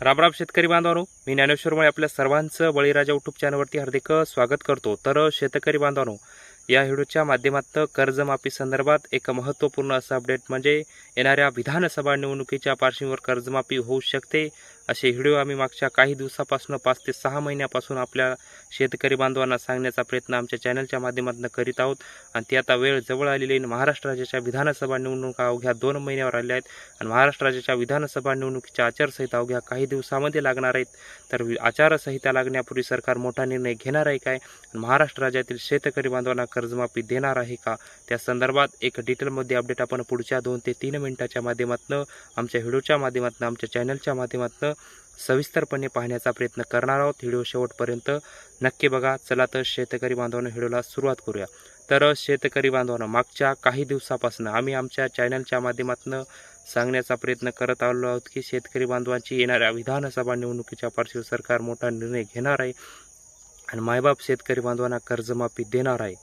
रामराम शेतकरी बांधवांनो. मी ज्ञानेश्वर मुळे आपल्या सर्वांचं बळीराजा युट्यूब चॅनलवरती हार्दिक स्वागत करतो. तर शेतकरी बांधवांनो या व्हिडिओच्या माध्यमातून कर्जमाफी संदर्भात एक महत्त्वपूर्ण असं अपडेट म्हणजे येणाऱ्या विधानसभा निवडणुकीच्या पार्श्वभूमीवर कर्जमाफी होऊ शकते. असे व्हिडिओ आम्ही मागच्या काही दिवसापासून पाच ते सहा महिन्यापासून आपल्या शेतकरी बांधवांना सांगण्याचा प्रयत्न आमच्या चॅनलच्या माध्यमातून करीत आहोत. आणि ती आता वेळ जवळ आलेली आहे. महाराष्ट्र राज्याच्या विधानसभा निवडणुका अवघ्या दोन महिन्यावर आल्या आहेत. आणि महाराष्ट्र राज्याच्या विधानसभा निवडणुकीच्या आचारसंहिता अवघ्या काही दिवसामध्ये लागणार आहेत. तर वि- आचारसंहिता लागण्यापूर्वी सरकार मोठा निर्णय घेणार आहे काय? महाराष्ट्र राज्यातील शेतकरी बांधवांना कर्जमाफी देणार आहे का? त्या संदर्भात एक डिटेलमध्ये अपडेट आपण पुढच्या दोन ते तीन मिनिटाच्या माध्यमातून आमच्या व्हिडिओच्या माध्यमातून आमच्या चॅनलच्या माध्यमातून सविस्तरपणे पाहण्याचा प्रयत्न करणार आहोत. व्हिडिओ शेवटपर्यंत नक्की बघा. चला तर शेतकरी बांधवांना व्हिडिओला सुरुवात करूया. तर शेतकरी बांधवांना मागच्या काही दिवसापासून आम्ही आमच्या चॅनलच्या माध्यमातून सांगण्याचा प्रयत्न करत आलो आहोत की शेतकरी बांधवांची येणाऱ्या विधानसभा निवडणुकीच्या पार्श्वभूमीवर सरकार मोठा निर्णय घेणार आहे आणि मायबाप शेतकरी बांधवांना कर्जमाफी देणार आहे.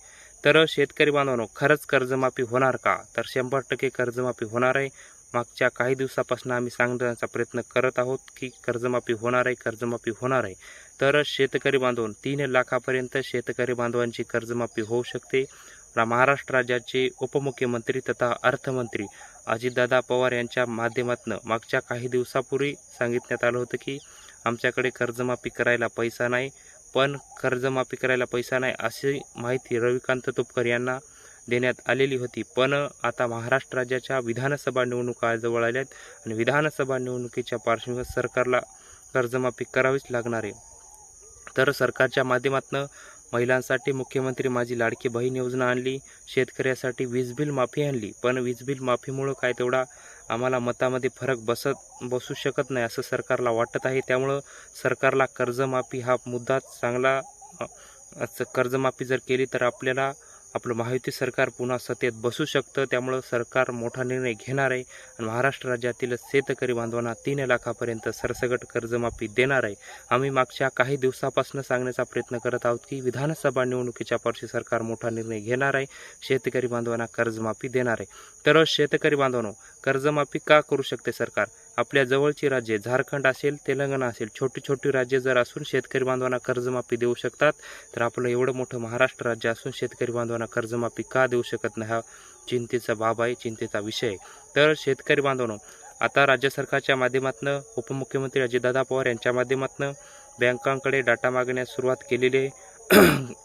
तर शेतकरी बांधवांनो खरंच कर्जमाफी होणार का? तर शंभर टक्के कर्जमाफी होणार आहे. मागच्या काही दिवसापासून आम्ही सांगण्याचा प्रयत्न करत आहोत की कर्जमाफी होणार आहे कर्जमाफी होणार आहे. तर शेतकरी बांधव तीन लाखापर्यंत शेतकरी बांधवांची कर्जमाफी होऊ शकते. महाराष्ट्र राज्याचे उपमुख्यमंत्री तथा अर्थमंत्री अजितदादा पवार यांच्या माध्यमातून मागच्या काही दिवसापूर्वी सांगितण्यात आलं होतं की आमच्याकडे कर्जमाफी करायला पैसा नाही पण कर्जमाफी करायला पैसा नाही अशी माहिती रविकांत तुपकर यांना देण्यात आलेली होती. पण आता महाराष्ट्र राज्याच्या विधानसभा निवडणुका जवळ आहेत आणि विधानसभा निवडणुकीच्या पार्श्वभूमीवर सरकारला कर्जमाफी करावीच लागणार आहे. तर सरकारच्या माध्यमातून महिलांसाठी मुख्यमंत्री माझी लाडकी बहीण योजना आणली शेतकऱ्यासाठी वीज बिल माफी आणली. पण वीज बिल माफीमुळं काय तेवढा आम्हाला मतामध्ये फरक बसत बसू शकत नाही असं सरकारला वाटत आहे. त्यामुळं सरकारला कर्जमाफी हा मुद्दा चांगला कर्जमाफी जर केली तर आपल्याला आपलं महायुती सरकार पुन्हा सत्तेत बसू शकतं. त्यामुळं सरकार मोठा निर्णय घेणार आहे. आणि महाराष्ट्र राज्यातील शेतकरी बांधवांना तीन लाखापर्यंत सरसगट कर्जमाफी देणार आहे. आम्ही मागच्या काही दिवसापासून सांगण्याचा प्रयत्न करत आहोत की विधानसभा निवडणुकीच्या पार्श्वी सरकार मोठा निर्णय घेणार आहे. शेतकरी बांधवांना कर्जमाफी देणार आहे. तर शेतकरी बांधवांनो कर्जमाफी का करू शकते सरकार? आपल्या जवळची राज्ये झारखंड असेल तेलंगणा असेल छोटी छोटी राज्ये जर असून शेतकरी बांधवांना कर्जमाफी देऊ शकतात तर आपलं एवढं मोठं महाराष्ट्र राज्य असून शेतकरी बांधवांना कर्जमाफी का देऊ शकत नाही? हा चिंतेचा बाब आहे चिंतेचा विषय तर शेतकरी बांधवांनो आता राज्य सरकारच्या माध्यमातून उपमुख्यमंत्री अजितदादा पवार यांच्या माध्यमातून बँकांकडे डाटा मागण्यास सुरुवात केलेली आहे.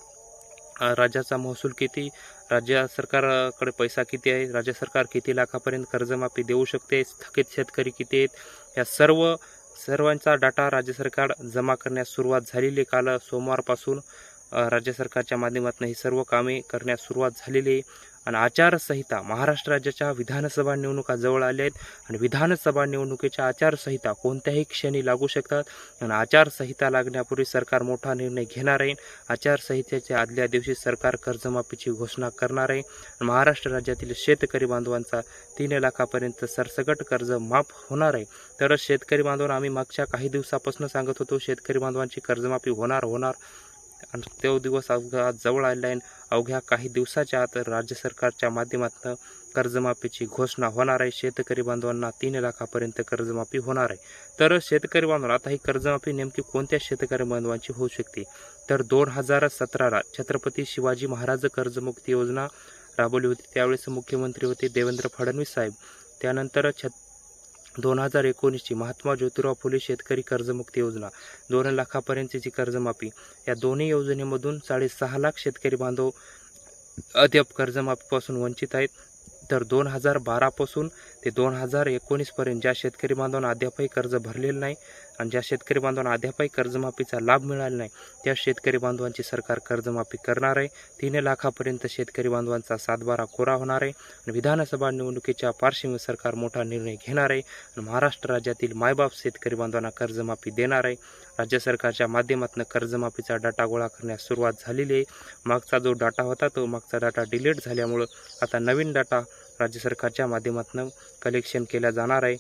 राज्याचा महसूल किती राज्य सरकारकडे पैसा किती आहे राज्य सरकार किती लाखापर्यंत कर्जमाफी देऊ शकते थकीत शेतकरी किती आहेत या सर्व सर्वांचा डाटा राज्य सरकार जमा करण्यास सुरुवात झालेली आहे. काल सोमवारपासून राज्य सरकारच्या माध्यमातून ही सर्व कामे करण्यास सुरुवात झालेली आहे आणि आचारसंहिता महाराष्ट्र राज्याच्या विधानसभा निवडणुका जवळ आल्या आहेत. आणि विधानसभा निवडणुकीच्या आचारसंहिता कोणत्याही क्षणी लागू शकतात. आणि आचारसंहिता लागण्यापूर्वी सरकार मोठा निर्णय घेणार आहे. आचारसंहितेच्या आदल्या दिवशी सरकार कर्जमाफीची घोषणा करणार आहे. आणि महाराष्ट्र राज्यातील शेतकरी बांधवांचा तीन लाखापर्यंत सरसगट कर्ज माफ होणार आहे. तर शेतकरी बांधवांना आम्ही मागच्या काही दिवसापासून सांगत होतो शेतकरी बांधवांची कर्जमाफी होणार होणार. आणि तो दिवस अवघा जवळ आलेला आहे. अवघ्या काही दिवसाच्या आत राज्य सरकारच्या माध्यमातून कर्जमाफीची घोषणा होणार आहे. शेतकरी बांधवांना तीन लाखापर्यंत कर्जमाफी होणार आहे. तर शेतकरी बांधवांना आता ही कर्जमाफी नेमकी कोणत्या शेतकरी बांधवांची होऊ शकते? तर दोन हजार सतराला छत्रपती शिवाजी महाराज कर्जमुक्ती योजना राबवली होती. त्यावेळेस मुख्यमंत्री होते देवेंद्र फडणवीस साहेब. त्यानंतर छत दोन हजार एकोणीसची महात्मा ज्योतिराव फुले शेतकरी कर्जमुक्ती योजना दोन लाखापर्यंतची कर्जमाफी या दोन्ही योजनेमधून साडेसहा लाख शेतकरी बांधव अद्याप कर्जमाफीपासून वंचित आहेत. तर दोन हजार बारापासून ते दोन हजार एकोणीसपर्यंत ज्या शेतकरी बांधवांना अद्यापही कर्ज भरलेलं नाही आणि ज्या शेतकरी बांधवांना अद्यापही कर्जमाफीचा लाभ मिळाला नाही त्या शेतकरी बांधवांची सरकार कर्जमाफी करणार आहे. तीन लाखापर्यंत शेतकरी बांधवांचा सातबारा कोरा होणार आहे आणि विधानसभा निवडणुकीच्या पार्श्वभूमीवर सरकार मोठा निर्णय घेणार आहे आणि महाराष्ट्र राज्यातील मायबाप शेतकरी बांधवांना कर्जमाफी देणार आहे. राज्य सरकारच्या माध्यमातून कर्जमाफीचा डाटा गोळा करण्यास सुरुवात झालेली आहे. मागचा जो डाटा होता तो मागचा डाटा डिलीट झाल्यामुळं आता नवीन डाटा राज्य सरकारच्या माध्यमातून कलेक्शन केला जाणार आहे.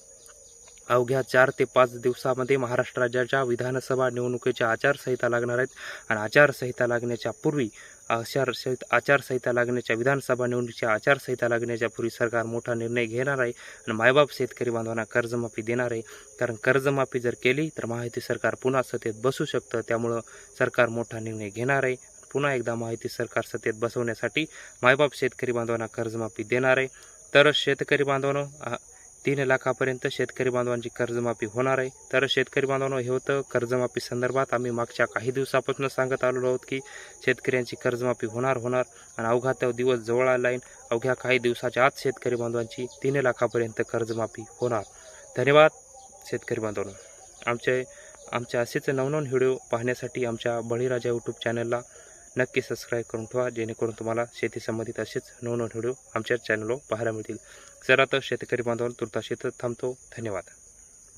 अवघ्या चार ते पाच दिवसामध्ये महाराष्ट्र राज्याच्या विधानसभा निवडणुकीच्या आचारसंहिता लागणार आहेत. आणि आचारसंहिता लागण्याच्या पूर्वी आचारसंहिता आचारसंहिता लागण्याच्या विधानसभा निवडणुकीच्या आचारसंहिता लागण्याच्या पूर्वी सरकार मोठा निर्णय घेणार आहे आणि मायबाप शेतकरी बांधवांना कर्जमाफी देणार आहे. कारण कर्जमाफी जर केली तर माहिती सरकार पुन्हा सत्तेत बसू शकतं. त्यामुळं सरकार मोठा निर्णय घेणार आहे. पुन्हा एकदा माहिती सरकार सत्तेत बसवण्यासाठी मायबाप शेतकरी बांधवांना कर्जमाफी देणार आहे. तर शेतकरी बांधवांनो तीन लाखापर्यंत शेतकरी बांधवांची कर्जमाफी होणार आहे. तर शेतकरी बांधवांनो हे होतं कर्जमाफी संदर्भात आम्ही मागच्या काही दिवसापासून सांगत आलेलो आहोत की शेतकऱ्यांची कर्जमाफी होणार होणार आणि अवघा तो दिवस जवळ आला आहे. अवघ्या काही दिवसाच्या आत शेतकरी बांधवांची तीन लाखापर्यंत कर्जमाफी होणार. धन्यवाद शेतकरी बांधवांनो. आमचे आमचे असेच नवनवन व्हिडिओ पाहण्यासाठी आमच्या बळीराजा यूट्यूब चॅनलला नक्की सबस्क्राईब करून ठेवा जेणेकरून तुम्हाला शेती संबंधित असेच नवनवीन व्हिडिओ आमच्या चॅनलवर पाहायला मिळतील. जर आता शेतकरी बांधवांना तुर्तास शेत थांबतो. धन्यवाद.